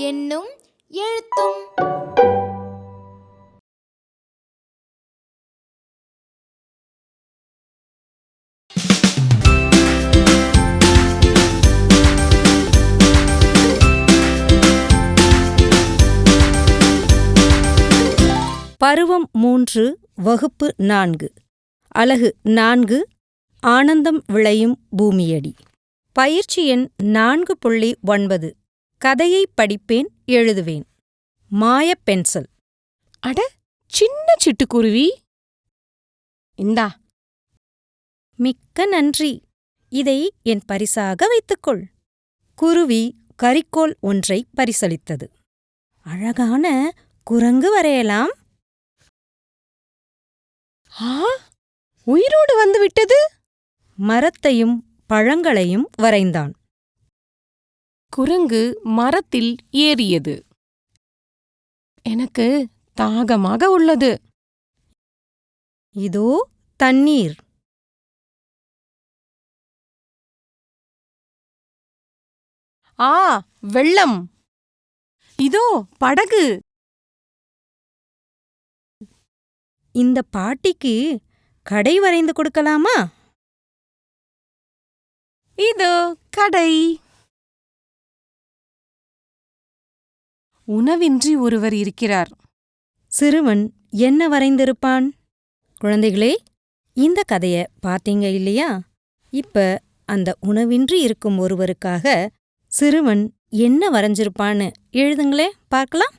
என்னும் எழுத்தும். பருவம் மூன்று வகுப்பு நான்கு. அலகு நான்கு ஆனந்தம் விளையும் பூமியடி. பயிற்சி எண் நான்கு புள்ளி ஒன்பது. கதையை படிப்பேன் எழுதுவேன். மாயப் பென்சில். அட சின்ன சிட்டுக்குருவி. இந்தா. மிக்க நன்றி. இதை என் பரிசாக வைத்துக்கொள். குருவி கரிக்கோல் ஒன்றை பரிசளித்தது. அழகான குரங்கு வரையலாம். ஆ? உயிரோடு வந்து விட்டது? மரத்தையும் பழங்களையும் வரைந்தான். குரங்கு மரத்தில் ஏறியது. எனக்கு தாகமாக உள்ளது. இதோ தண்ணீர். ஆ வெள்ளம். இதோ படகு. இந்த பாட்டிக்கு கடை வரைந்து கொடுக்கலாமா? இதோ கடை. உணவின்றி ஒருவர் இருக்கிறார். சிறுவன் என்ன வரைந்திருப்பான்? குழந்தைகளே இந்த கதைய பாத்தீங்க இல்லையா? இப்ப அந்த உணவின்றி இருக்கும் ஒருவருக்காக சிறுவன் என்ன வரைஞ்சிருப்பான்னு எழுதுங்களே பார்க்கலாம்.